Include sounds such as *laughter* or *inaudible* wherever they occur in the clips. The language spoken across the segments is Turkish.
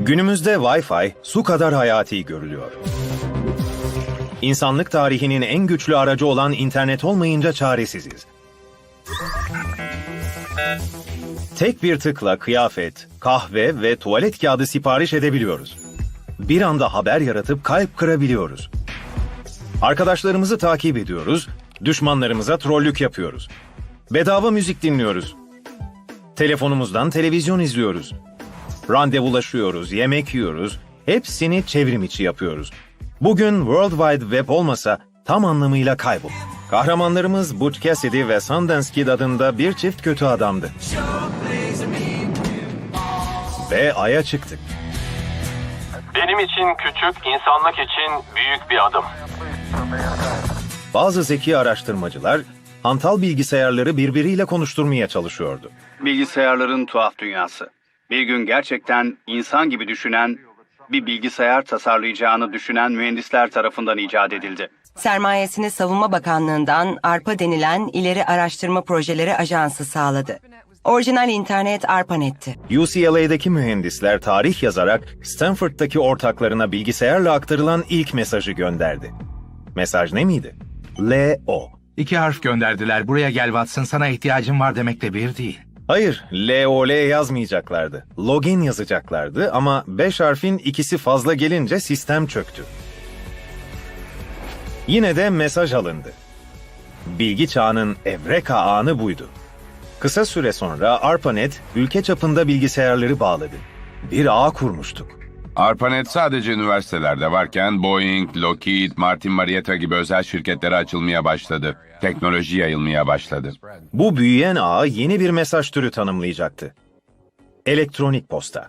Günümüzde Wi-Fi su kadar hayati görülüyor. İnsanlık tarihinin en güçlü aracı olan internet olmayınca çaresiziz. Tek bir tıkla kıyafet, kahve ve tuvalet kağıdı sipariş edebiliyoruz. Bir anda haber yaratıp kalp kırabiliyoruz. Arkadaşlarımızı takip ediyoruz, düşmanlarımıza trollük yapıyoruz. Bedava müzik dinliyoruz. Telefonumuzdan televizyon izliyoruz. Randevulaşıyoruz, yemek yiyoruz. Hepsini çevrim içi yapıyoruz. Bugün World Wide Web olmasa tam anlamıyla kaybol. Kahramanlarımız Butch Cassidy ve Sundance Kid adında bir çift kötü adamdı. Ve Ay'a çıktık. Benim için küçük, insanlık için büyük bir adım. Bazı zeki araştırmacılar hantal bilgisayarları birbiriyle konuşturmaya çalışıyordu. Bilgisayarların tuhaf dünyası. Bir gün gerçekten insan gibi düşünen, bir bilgisayar tasarlayacağını düşünen mühendisler tarafından icat edildi. Sermayesini Savunma Bakanlığı'ndan ARPA denilen İleri Araştırma Projeleri Ajansı sağladı. Orijinal internet ARPANET'ti. UCLA'daki mühendisler tarih yazarak Stanford'daki ortaklarına bilgisayarla aktarılan ilk mesajı gönderdi. Mesaj ne miydi? L-O. İki harf gönderdiler. Buraya gel Watson sana ihtiyacım var demekle bir değil. Hayır, L-O-L yazmayacaklardı. Login yazacaklardı ama beş harfin ikisi fazla gelince sistem çöktü. Yine de mesaj alındı. Bilgi çağının evreka anı buydu. Kısa süre sonra ARPANET ülke çapında bilgisayarları bağladı. Bir ağ kurmuştuk. ARPANET sadece üniversitelerde varken Boeing, Lockheed, Martin Marietta gibi özel şirketlere açılmaya başladı. Teknoloji yayılmaya başladı. Bu büyüyen ağ yeni bir mesaj türü tanımlayacaktı. Elektronik posta.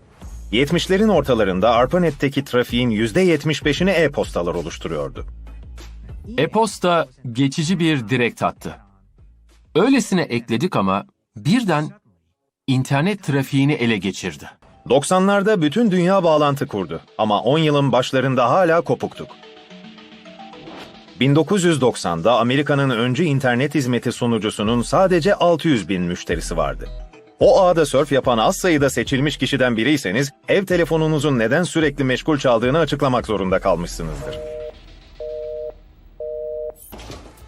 70'lerin ortalarında ARPANET'teki trafiğin %75'ini e-postalar oluşturuyordu. E-posta geçici bir direkt hattı. Öylesine ekledik ama birden internet trafiğini ele geçirdi. 90'larda bütün dünya bağlantı kurdu ama 10 yılın başlarında hala kopuktuk. 1990'da Amerika'nın öncü internet hizmeti sunucusunun sadece 600 bin müşterisi vardı. O ağda sörf yapan az sayıda seçilmiş kişiden biriyseniz, ev telefonunuzun neden sürekli meşgul çaldığını açıklamak zorunda kalmışsınızdır.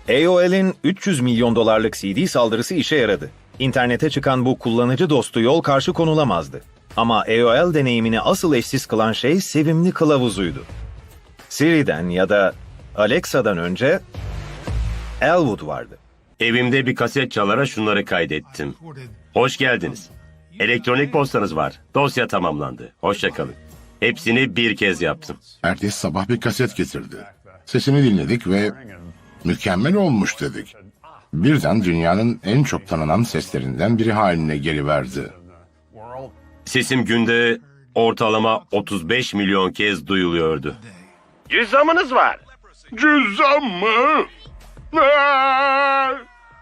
AOL'in 300 milyon dolarlık CD saldırısı işe yaradı. İnternete çıkan bu kullanıcı dostu yol karşı konulamazdı. Ama AOL deneyimini asıl eşsiz kılan şey sevimli kılavuzuydu. Siri'den ya da Alexa'dan önce Elwood vardı. Evimde bir kaset çalara şunları kaydettim. Hoş geldiniz. Elektronik postanız var. Dosya tamamlandı. Hoşça kalın. Hepsini bir kez yaptım. Ertesi sabah bir kaset getirdi. Sesini dinledik ve mükemmel olmuş dedik. Birden dünyanın en çok tanınan seslerinden biri haline geliverdi. Sesim günde ortalama 35 milyon kez duyuluyordu. Cüzdanınız var. Cüzdan mı?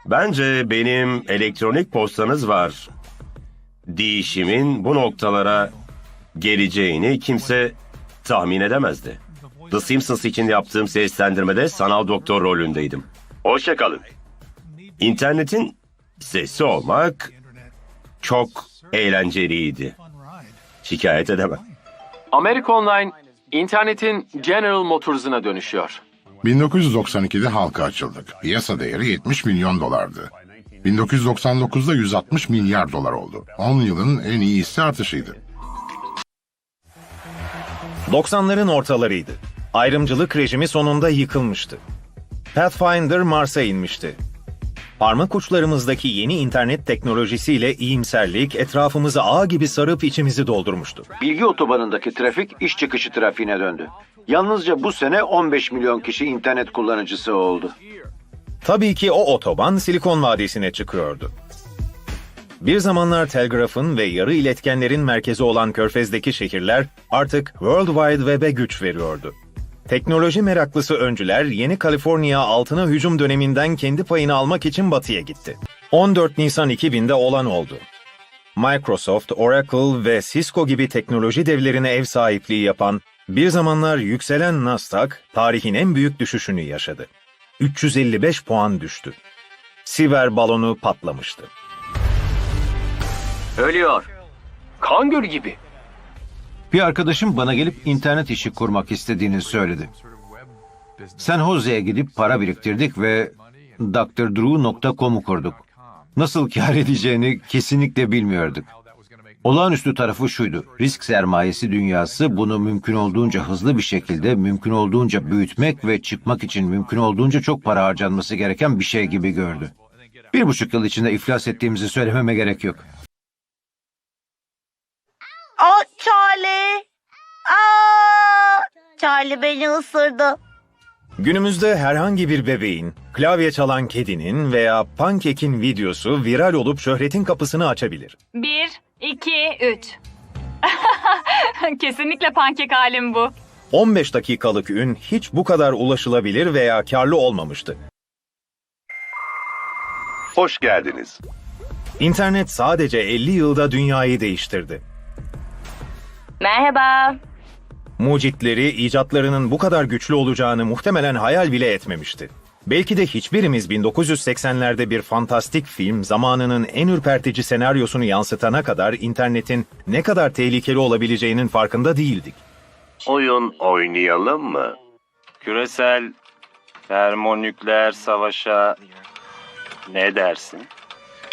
Bence benim elektronik postanız var. Değişimin bu noktalara geleceğini kimse tahmin edemezdi. The Simpsons için yaptığım seslendirmede sanal doktor rolündeydim. Hoşça kalın. İnternetin sesi olmak çok eğlenceliydi. Şikayet edemem. Amerika Online, internetin General Motors'ına dönüşüyor. 1992'de halka açıldık. Piyasa değeri 70 milyon dolardı. 1999'da 160 milyar dolar oldu. 10 yılın en iyisi artışıydı. 90'ların ortalarıydı. Ayrımcılık rejimi sonunda yıkılmıştı. Pathfinder Mars'a inmişti. Parmak uçlarımızdaki yeni internet teknolojisiyle iyimserlik etrafımızı ağ gibi sarıp içimizi doldurmuştu. Bilgi otobanındaki trafik iş çıkışı trafiğine döndü. Yalnızca bu sene 15 milyon kişi internet kullanıcısı oldu. Tabii ki o otoban Silikon Vadisi'ne çıkıyordu. Bir zamanlar telgrafın ve yarı iletkenlerin merkezi olan Körfez'deki şehirler artık World Wide Web'e güç veriyordu. Teknoloji meraklısı öncüler yeni Kaliforniya altına hücum döneminden kendi payını almak için batıya gitti. 14 Nisan 2000'de olan oldu. Microsoft, Oracle ve Cisco gibi teknoloji devlerine ev sahipliği yapan, bir zamanlar yükselen Nasdaq, tarihin en büyük düşüşünü yaşadı. 355 puan düştü. Siver balonu patlamıştı. Ölüyor. Kan gölü gibi. Bir arkadaşım bana gelip internet işi kurmak istediğini söyledi. San Jose'ye gidip para biriktirdik ve drdrew.com'u kurduk. Nasıl kar edeceğini kesinlikle bilmiyorduk. Olağanüstü tarafı şuydu. Risk sermayesi dünyası bunu mümkün olduğunca hızlı bir şekilde, mümkün olduğunca büyütmek ve çıkmak için mümkün olduğunca çok para harcanması gereken bir şey gibi gördü. Bir buçuk yıl içinde iflas ettiğimizi söylememe gerek yok. Aa Charlie. Aa Charlie beni ısırdı. Günümüzde herhangi bir bebeğin, klavye çalan kedinin veya pankekin videosu viral olup şöhretin kapısını açabilir. Bir, iki, üç. *laughs* Kesinlikle pankek halim bu. 15 dakikalık ün hiç bu kadar ulaşılabilir veya karlı olmamıştı. Hoş geldiniz. İnternet sadece 50 yılda dünyayı değiştirdi. Merhaba. Mucitleri icatlarının bu kadar güçlü olacağını muhtemelen hayal bile etmemişti. Belki de hiçbirimiz 1980'lerde bir fantastik film zamanının en ürpertici senaryosunu yansıtana kadar internetin ne kadar tehlikeli olabileceğinin farkında değildik. Oyun oynayalım mı? Küresel termonükleer savaşa ne dersin?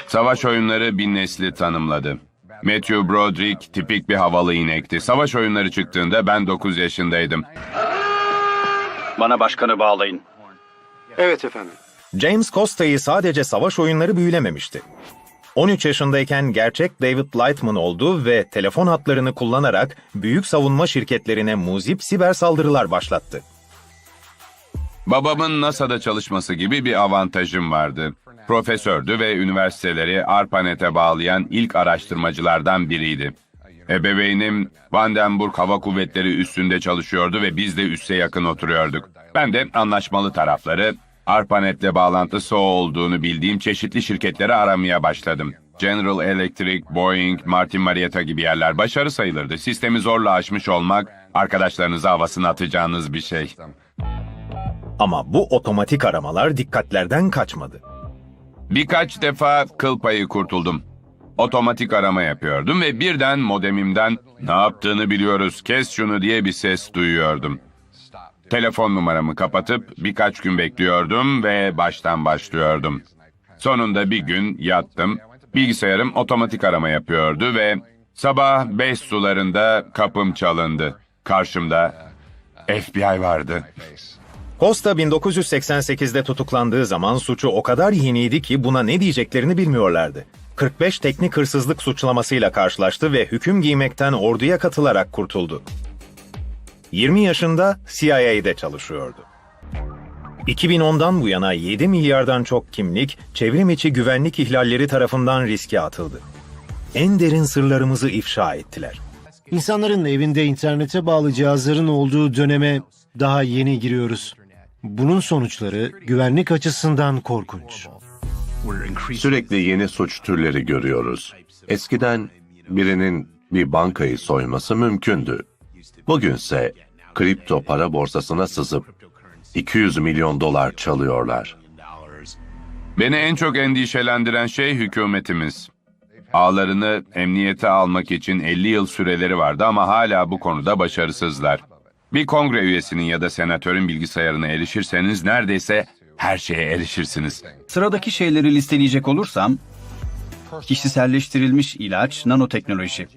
Savaş oyunları bir nesli tanımladı. Matthew Broderick tipik bir havalı inekti. Savaş oyunları çıktığında ben 9 yaşındaydım. Bana başkanı bağlayın. James Costa'yı sadece savaş oyunları büyülememişti. 13 yaşındayken gerçek David Lightman oldu ve telefon hatlarını kullanarak büyük savunma şirketlerine muzip siber saldırılar başlattı. Babamın NASA'da çalışması gibi bir avantajım vardı. Profesördü ve üniversiteleri ARPANET'e bağlayan ilk araştırmacılardan biriydi. Ebeveynim Vandenburg Hava Kuvvetleri üstünde çalışıyordu ve biz de üsse yakın oturuyorduk. Ben de anlaşmalı tarafları, ARPANET'le bağlantısı olduğunu bildiğim çeşitli şirketleri aramaya başladım. General Electric, Boeing, Martin Marietta gibi yerler başarı sayılırdı. Sistemi zorla aşmış olmak, arkadaşlarınıza havasını atacağınız bir şey. Ama bu otomatik aramalar dikkatlerden kaçmadı. Birkaç defa kıl payı kurtuldum. Otomatik arama yapıyordum ve birden modemimden ne yaptığını biliyoruz kes şunu diye bir ses duyuyordum. Telefon numaramı kapatıp birkaç gün bekliyordum ve baştan başlıyordum. Sonunda bir gün yattım, bilgisayarım otomatik arama yapıyordu ve sabah 5 sularında kapım çalındı. Karşımda FBI vardı. Costa 1988'de tutuklandığı zaman suçu o kadar yeniydi ki buna ne diyeceklerini bilmiyorlardı. 45 teknik hırsızlık suçlamasıyla karşılaştı ve hüküm giymekten orduya katılarak kurtuldu. 20 yaşında CIA'de çalışıyordu. 2010'dan bu yana 7 milyardan çok kimlik çevrim içi güvenlik ihlalleri tarafından riske atıldı. En derin sırlarımızı ifşa ettiler. İnsanların evinde internete bağlı cihazların olduğu döneme daha yeni giriyoruz. Bunun sonuçları güvenlik açısından korkunç. Sürekli yeni suç türleri görüyoruz. Eskiden birinin bir bankayı soyması mümkündü. Bugünse kripto para borsasına sızıp 200 milyon dolar çalıyorlar. Beni en çok endişelendiren şey hükümetimiz. Ağlarını emniyete almak için 50 yıl süreleri vardı ama hala bu konuda başarısızlar. Bir kongre üyesinin ya da senatörün bilgisayarına erişirseniz neredeyse her şeye erişirsiniz. Sıradaki şeyleri listeleyecek olursam, kişiselleştirilmiş ilaç, nanoteknoloji.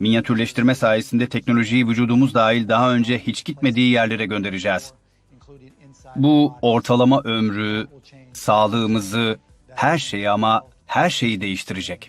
Minyatürleştirme sayesinde teknolojiyi vücudumuz dahil daha önce hiç gitmediği yerlere göndereceğiz. Bu ortalama ömrü, sağlığımızı, her şeyi ama her şeyi değiştirecek.